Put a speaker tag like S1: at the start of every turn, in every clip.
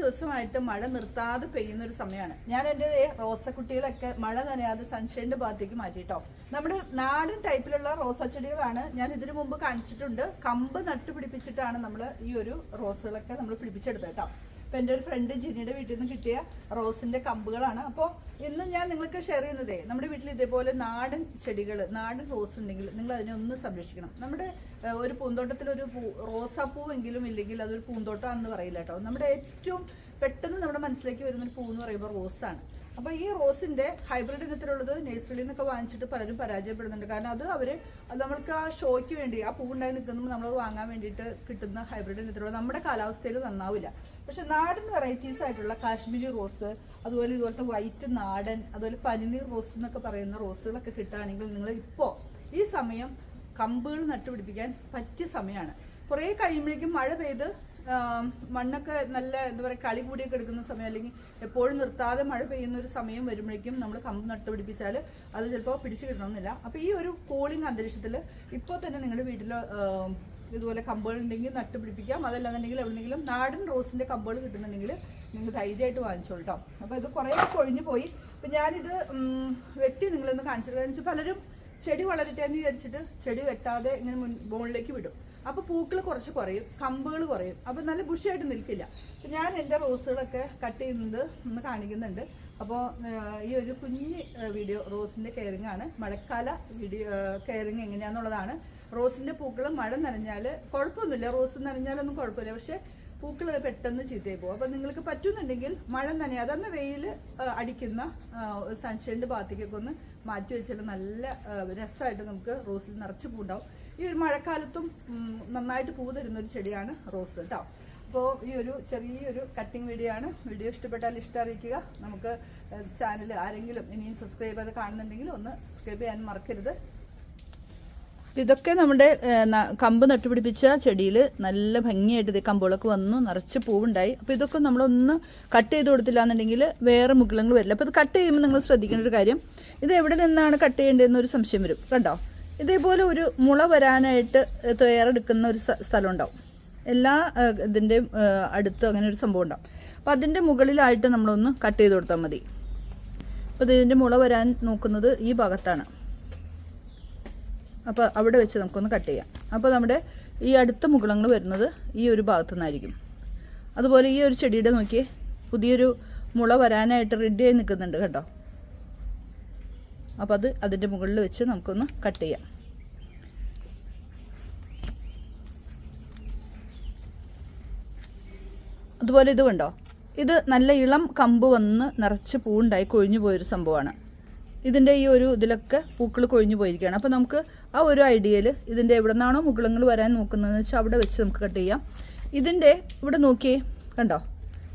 S1: ദിവസമായിട്ട് മഴ നിർത്താതെ പെയ്യുന്ന ഒരു സമയമാണ്. ഞാൻ എന്റെ റോസക്കുട്ടികളൊക്കെ മഴ നനയാതെ സൺഷൈന്റെ ഭാഗത്തേക്ക് മാറ്റിട്ടോ. നമ്മുടെ നാടൻ ടൈപ്പിലുള്ള റോസാ ചെടികളാണ് ഞാൻ ഇതിനു മുമ്പ് കാണിച്ചിട്ടുണ്ട്. കമ്പ് നട്ട് പിടിപ്പിച്ചിട്ടാണ് നമ്മൾ ഈ ഒരു റോസുകളൊക്കെ നമ്മൾ പിടിപ്പിച്ചെടുത്തത് അപ്പൊ എന്റെ ഒരു ഫ്രണ്ട് ജിനിയുടെ വീട്ടിൽ നിന്ന് കിട്ടിയ റോസിന്റെ കമ്പുകളാണ്. അപ്പോൾ ഇന്ന് ഞാൻ നിങ്ങൾക്ക് ഷെയർ ചെയ്യുന്നതേ നമ്മുടെ വീട്ടിൽ ഇതേപോലെ നാടൻ ചെടികൾ നാടൻ റോസ് ഉണ്ടെങ്കിൽ നിങ്ങൾ അതിനെ ഒന്ന് സംരക്ഷിക്കണം. നമ്മുടെ ഒരു പൂന്തോട്ടത്തിൽ ഒരു പൂ റോസാപ്പൂവെങ്കിലും ഇല്ലെങ്കിൽ അതൊരു പൂന്തോട്ടമാണെന്ന് പറയില്ല കേട്ടോ. നമ്മുടെ ഏറ്റവും പെട്ടെന്ന് നമ്മുടെ മനസ്സിലേക്ക് വരുന്ന ഒരു പൂ എന്ന് പറയുമ്പോൾ റോസാണ്. അപ്പോൾ ഈ റോസിന്റെ ഹൈബ്രിഡ് ഇനത്തിലുള്ളത് നഴ്സറിയിൽ നിന്നൊക്കെ വാങ്ങിച്ചിട്ട് പലരും പരാജയപ്പെടുന്നുണ്ട്. കാരണം അത് അവർ നമ്മൾക്ക് ആ ഷോയ്ക്ക് വേണ്ടി ആ പൂവുണ്ടായി നിൽക്കുമ്പോൾ നമ്മൾ വാങ്ങാൻ വേണ്ടിയിട്ട് കിട്ടുന്ന ഹൈബ്രിഡ് ഇനത്തിലുള്ള നമ്മുടെ കാലാവസ്ഥയിൽ നന്നാവില്ല. പക്ഷെ നാടൻ വെറൈറ്റീസ് ആയിട്ടുള്ള കാശ്മീരി റോസ് അതുപോലെ ഇതുപോലത്തെ വൈറ്റ് നാടൻ അതുപോലെ പനിനീർ റോസ് എന്നൊക്കെ പറയുന്ന റോസുകളൊക്കെ കിട്ടുകയാണെങ്കിൽ നിങ്ങൾ ഇപ്പോൾ ഈ സമയം കമ്പുകൾ നട്ടുപിടിപ്പിക്കാൻ പറ്റിയ സമയമാണ് കുറേ കഴിയുമ്പോഴേക്കും മഴ പെയ്ത് മണ്ണൊക്കെ നല്ല എന്താ പറയുക കളി കൂടിയൊക്കെ എടുക്കുന്ന സമയം അല്ലെങ്കിൽ എപ്പോഴും നിർത്താതെ മഴ പെയ്യുന്ന ഒരു സമയം വരുമ്പോഴേക്കും നമ്മൾ കമ്പ് നട്ടുപിടിപ്പിച്ചാൽ അത് ചിലപ്പോൾ പിടിച്ചു കിട്ടണമെന്നില്ല. അപ്പോൾ ഈ ഒരു കൂളിംഗ് അന്തരീക്ഷത്തിൽ ഇപ്പോൾ തന്നെ നിങ്ങളുടെ വീട്ടിൽ ഇതുപോലെ കമ്പുകൾ ഉണ്ടെങ്കിൽ നട്ടുപിടിപ്പിക്കാം. അതല്ലാന്നുണ്ടെങ്കിൽ എവിടെയെങ്കിലും നാടൻ റോസിന്റെ കമ്പുകൾ കിട്ടുന്നുണ്ടെങ്കിൽ നിങ്ങൾ ധൈര്യമായിട്ട് വാങ്ങിച്ചോളൂ അപ്പോൾ ഇത് കുറേ കൊഴിഞ്ഞു പോയി. അപ്പം ഞാനിത് വെട്ടി നിങ്ങളൊന്ന് കാണിച്ചത് വെച്ചാൽ പലരും ചെടി വളരട്ടെ എന്ന് വിചാരിച്ചിട്ട് ചെടി വെട്ടാതെ ഇങ്ങനെ മുൻ മുകളിലേക്ക് വിടും. അപ്പൊ പൂക്കൾ കുറച്ച് കുറയും കമ്പുകൾ കുറയും. അപ്പോൾ നല്ല ബുഷിയായിട്ട് നിൽക്കില്ല. അപ്പം ഞാൻ എന്റെ റോസുകളൊക്കെ കട്ട് ചെയ്യുന്നത് ഒന്ന് കാണിക്കുന്നുണ്ട്. അപ്പോൾ ഈ ഒരു കുഞ്ഞ് വീഡിയോ റോസിന്റെ കെയറിംഗ് ആണ്. മഴക്കാല വീഡിയോ കെയറിംഗ് എങ്ങനെയാന്നുള്ളതാണ്. റോസിന്റെ പൂക്കൾ മഴ നനഞ്ഞാൽ കുഴപ്പമൊന്നുമില്ല റോസ് നനഞ്ഞാലൊന്നും കുഴപ്പമില്ല. പക്ഷെ പൂക്കൾ പെട്ടെന്ന് ചീത്തയായി പോകും. അപ്പം നിങ്ങൾക്ക് പറ്റുന്നുണ്ടെങ്കിൽ മഴ നനയാതെ അന്ന് വെയിൽ അടിക്കുന്ന സൺഷൈന്റെ ഭാഗത്തേക്കൊക്കെ ഒന്ന് മാറ്റി വെച്ചാൽ നല്ല രസമായിട്ട് നമുക്ക് റോസിൽ നിറച്ച് പൂണ്ടാവും. ഈ ഒരു മഴക്കാലത്തും നന്നായിട്ട് പൂ തരുന്ന ഒരു ചെടിയാണ് റോസ് കേട്ടോ അപ്പോൾ ഈ ഒരു ചെറിയൊരു കട്ടിങ് വീഡിയോ ആണ്. വീഡിയോ ഇഷ്ടപ്പെട്ടാൽ ഇഷ്ടം അറിയിക്കുക. നമുക്ക് ചാനൽ ആരെങ്കിലും ഇനിയും സബ്സ്ക്രൈബ് ചെയ്ത് കാണുന്നുണ്ടെങ്കിൽ ഒന്ന് സബ്സ്ക്രൈബ് ചെയ്യാൻ മറക്കരുത്. ഇതൊക്കെ നമ്മുടെ കമ്പ് നട്ടുപിടിപ്പിച്ച ചെടിയിൽ നല്ല ഭംഗിയായിട്ട് ഇത് കമ്പുകളൊക്കെ വന്നു നിറച്ച് പൂവുണ്ടായി. അപ്പോൾ ഇതൊക്കെ നമ്മളൊന്ന് കട്ട് ചെയ്ത് കൊടുത്തില്ല എന്നുണ്ടെങ്കിൽ വേറെ മുകുളങ്ങൾ വരില്ല. അപ്പോൾ ഇത് കട്ട് ചെയ്യുമ്പോൾ നിങ്ങൾ ശ്രദ്ധിക്കേണ്ട ഒരു കാര്യം ഇത് എവിടെ നിന്നാണ് കട്ട് ചെയ്യേണ്ടതെന്ന് ഒരു സംശയം വരും. കണ്ടോ? ഇതേപോലെ ഒരു മുള വരാനായിട്ട് തയ്യാറെടുക്കുന്ന ഒരു സ്ഥലം ഉണ്ടാവും എല്ലാ ഇതിന്റെയും അടുത്ത് അങ്ങനെ ഒരു സംഭവം ഉണ്ടാവും. അപ്പോൾ അതിന്റെ മുകളിലായിട്ട് നമ്മളൊന്ന് കട്ട് ചെയ്ത് കൊടുത്താൽ മതി. അപ്പോൾ ഇതിന്റെ മുള വരാൻ നോക്കുന്നത് ഈ ഭാഗത്താണ്. അപ്പോൾ അവിടെ വെച്ച് നമുക്കൊന്ന് കട്ട് ചെയ്യാം. അപ്പോൾ നമ്മുടെ ഈ അടുത്ത മുകുളങ്ങൾ വരുന്നത് ഈ ഒരു ഭാഗത്തു നിന്നായിരിക്കും അതുപോലെ ഈ ഒരു ചെടിയുടെ നോക്കി പുതിയൊരു മുള വരാനായിട്ട് റെഡിയായി നിൽക്കുന്നുണ്ട് കേട്ടോ. അപ്പോൾ അത് അതിന്റെ മുകളിൽ വെച്ച് നമുക്കൊന്ന് കട്ട് ചെയ്യാം. അതുപോലെ ഇത് കണ്ടോ? ഇത് നല്ല ഇളം കമ്പ് വന്ന് നിറച്ച് പൂവുണ്ടായി കൊഴിഞ്ഞു പോയൊരു സംഭവമാണ്. ഇതിന്റെ ഈ ഒരു ഇതിലൊക്കെ പൂക്കൾ കൊഴിഞ്ഞു പോയിരിക്കുകയാണ്. അപ്പോൾ നമുക്ക് ആ ഒരു ഐഡിയയിൽ ഇതിന്റെ എവിടെ നിന്നാണോ മുകളങ്ങൾ വരാൻ നോക്കുന്നതെന്ന് വെച്ചാൽ അവിടെ വെച്ച് നമുക്ക് കട്ട് ചെയ്യാം. ഇതിന്റെ ഇവിടെ നോക്കിയേ കണ്ടോ?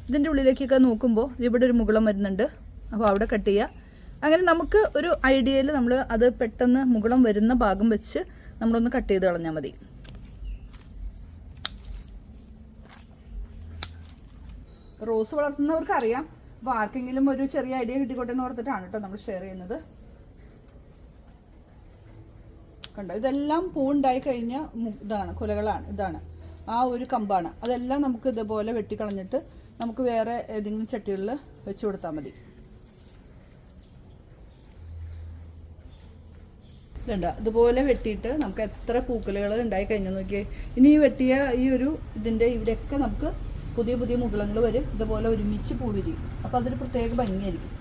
S1: ഇതിന്റെ ഉള്ളിലേക്കൊക്കെ നോക്കുമ്പോൾ ഇവിടെ ഒരു മുകളം വരുന്നുണ്ട്. അപ്പോൾ അവിടെ കട്ട് ചെയ്യുക അങ്ങനെ നമുക്ക് ഒരു ഐഡിയയിൽ നമ്മൾ അത് പെട്ടെന്ന് മുകളം വരുന്ന ഭാഗം വെച്ച് നമ്മളൊന്ന് കട്ട് ചെയ്ത് കളഞ്ഞാൽ മതി. റോസ് വളർത്തുന്നവർക്ക് അറിയാം. അപ്പോൾ ആർക്കെങ്കിലും ഒരു ചെറിയ ഐഡിയ കിട്ടിക്കോട്ടെ എന്ന് ഓർത്തിട്ടാണ് കേട്ടോ നമ്മൾ ഷെയർ ചെയ്യുന്നത്. കണ്ടോ? ഇതെല്ലാം പൂണ്ടായി കഴിഞ്ഞ ഇതാണ് കുലകളാണ് ഇതാണ്. ആ ഒരു കമ്പാണ്. അതെല്ലാം നമുക്ക് ഇതുപോലെ വെട്ടിക്കളഞ്ഞിട്ട് നമുക്ക് വേറെ ഏതെങ്കിലും ചട്ടികളിൽ വെച്ച് കൊടുത്താൽ മതി. ഇതുണ്ട്. ഇതുപോലെ വെട്ടിയിട്ട് നമുക്ക് എത്ര പൂക്കലുകൾ ഉണ്ടായി കഴിഞ്ഞാൽ നോക്കിയേ. ഇനി വെട്ടിയ ഈ ഒരു ഇതിന്റെ ഇവിടെയൊക്കെ നമുക്ക് പുതിയ പുതിയ മുകുളങ്ങൾ വരും. ഇതുപോലെ ഒരുമിച്ച് പൂ അപ്പോൾ അതൊരു പ്രത്യേക ഭംഗിയായിരിക്കും.